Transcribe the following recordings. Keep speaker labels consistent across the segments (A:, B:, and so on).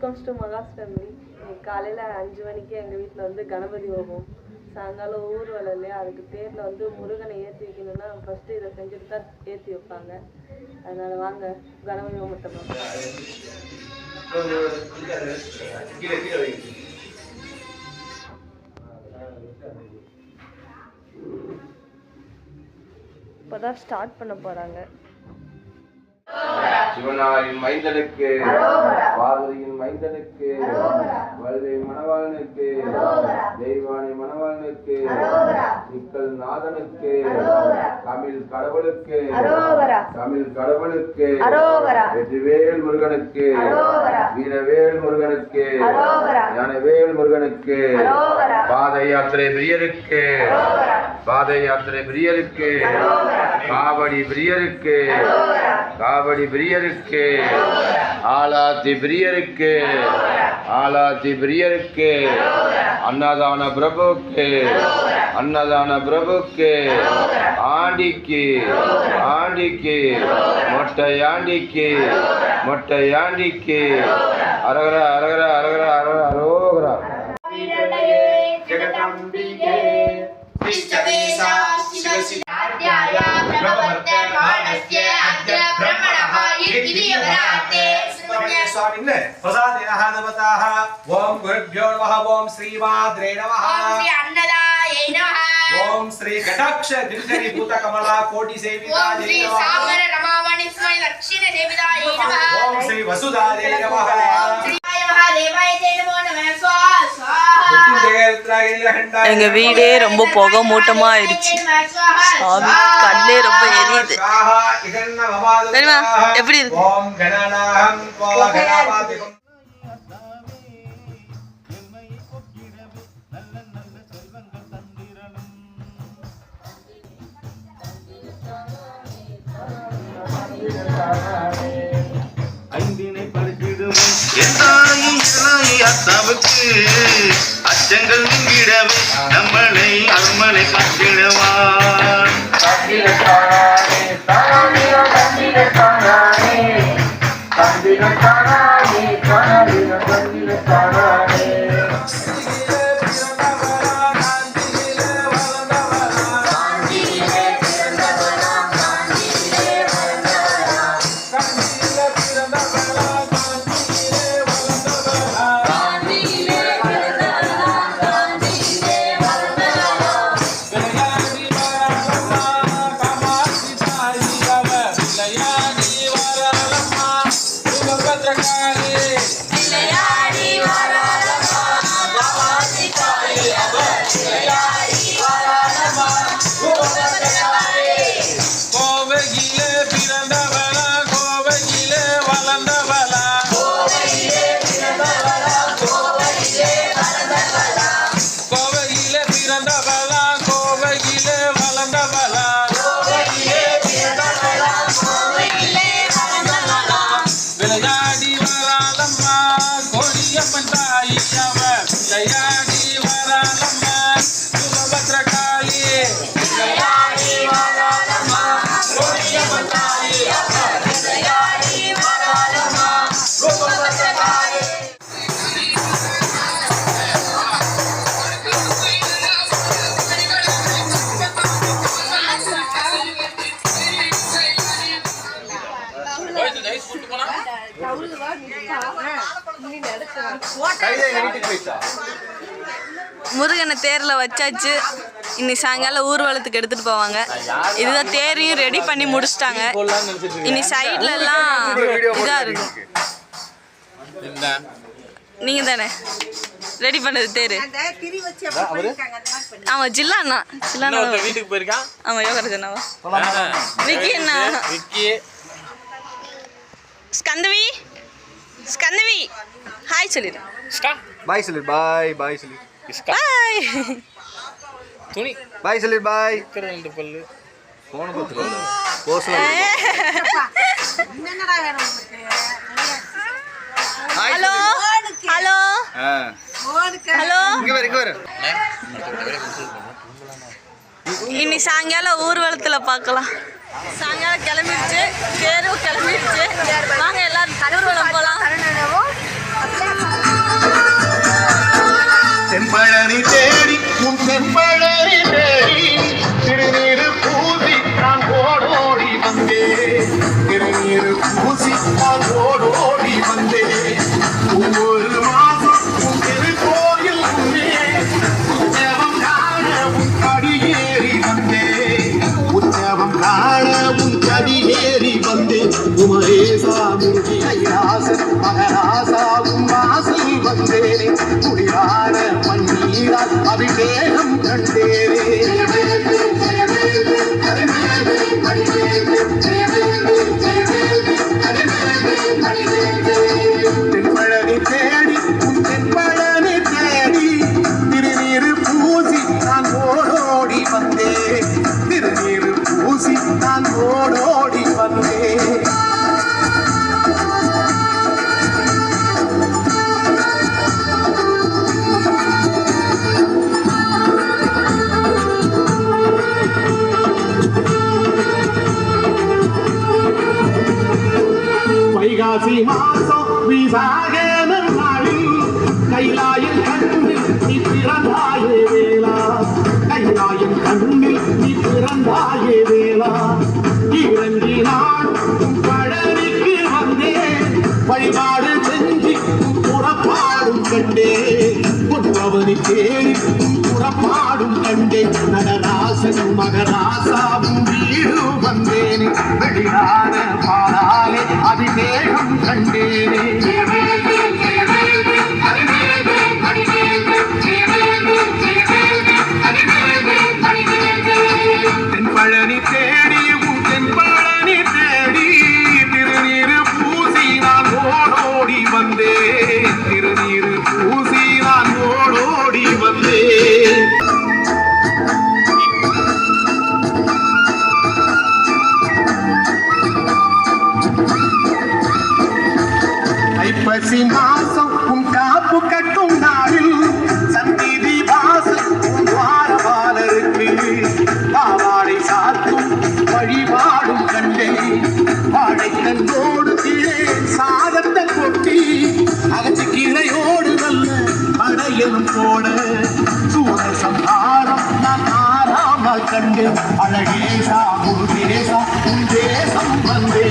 A: Welcomes to மகாஸ் family இன்னைக்கு காலையில் அஞ்சு மணிக்கு எங்கள் வீட்டில் வந்து கணபதி ஹோமம். சாயங்காலம் ஊர்வலம் இல்லையா அதுக்கு தேரில் வந்து முருகனை ஏற்றி வைக்கணும்னா ஃபஸ்ட்டு இதை செஞ்சுட்டு தான் ஏற்றி வைப்பாங்க. அதனால் வாங்க கணபதி ஓமத்தை பார்க்கலாம் இப்போ தான் ஸ்டார்ட் பண்ண போகிறாங்க
B: சிவனாரின் மைந்தனுக்கு பார்வதியின் மைந்தனுக்கு வல்லை மணவாளனுக்கு தெய்வானை மணவாளனுக்கு நிக்கல் நாதனுக்கு தமிழ் கடவுளுக்கு தமிழ் கடவுளுக்கு வெற்றிவேல் முருகனுக்கு வீரவேல் முருகனுக்கு ஞானவேல் முருகனுக்கு பாத யாத்திரை பிரியருக்கு பாத யாத்திரை பிரியருக்கு காவடி பிரியருக்கு. காவடி பிரியருக்கு. ஆலாத்தி பிரியருக்கு. ஆலாத்தி பிரியருக்கு. அன்னதான பிரபுக்கு. அன்னதான பிரபுக்கு. ஆண்டிக்கு. ஆண்டிக்கு. மொட்டை ஆண்டிக்கு. மொட்டை ஆண்டிக்கு. அரகர அரகர அரகர அரகர அரோகரா.
C: स्वामिन् प्रसादेनः देवताः ॐ गुरुभ्यो ஓம் ஸ்ரீ கடாட்ச கிருஷ்ணரி பூத கமலா கோடி சேவிதா ஸ்ரீ சாகர ரமாமணி ஸ்மை லட்சுமி தேவிதா ஓம் ஸ்ரீ வசுதா தேவி நமஹ.
A: எங்க வீடே ரொம்ப புகை மூட்டமா ஆயிடுச்சு சாமி கண்ணே ரொம்ப எரியுது. தெரியுமா? எப்படி இருக்கு?
D: ஐந்தினை பறித்திடுவோம் எந்தாயும் இதாய் அத்தாவுக்கு அச்சங்கள் நீங்கிடவே நம்மளை அருமனை காத்திடுவான்
C: கோவையிலே
A: முருகனை தேரில் வச்சாச்சு. இன்னி சாயங்காலம் ஊர்வலத்துக்கு எடுத்துட்டு போவாங்க. இதுதான் தேரையும் ரெடி பண்ணி முடிச்சிட்டாங்க. இனி சைட்ல எல்லாம் இதா இருக்கும் நீங்க தானே? ரெடி பண்ணது தேரு. ஆமா ஜில்லாண்ணா ஜில்லாண்ணா
E: வீட்டுக்கு போயிருக்கான்.
A: ஆமா யோகா ஜனாவா விக்கி என்ன
E: விக்கி.
A: ஸ்கந்தவி? ஸ்கந்தவி. ஹாய் சொல்லிடு.
F: பாய் சொல்லு பாய் பாய் சொல்லு
A: பாய்.
E: துணி.
F: பாய் சொல்லு பாய்.
E: ரெண்டு பல்லு.
F: போன பத்து போஸ்ல
A: ஹலோ. ஹலோ. ஹலோ.
F: இங்க வர இங்க வர
A: இனி சாயங்காலம் ஊர்வலத்தில் பார்க்கலாம். சாயங்காலம் கிளம்பிடுச்சு தேரும் கிளம்பிடுச்சு. வாங்க எல்லாரும் ஊர்வலம் போகலாம்
D: செம்பழனி தேடி உன் செம்பழனி சாயதேவா இறங்கி நான் பழனிக்கு வந்தேன். வழிபாடு செஞ்சு புறப்பாடும் கண்டே பொன்னவனி தேடி புறப்பாடும் கண்டே நடராசன் மகராசாவும் வீடு வந்தேன்.
G: வெளியார் Sambandê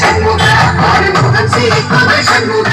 G: சண்முக ஆறுமுகன் சீ கதை
H: சண்முக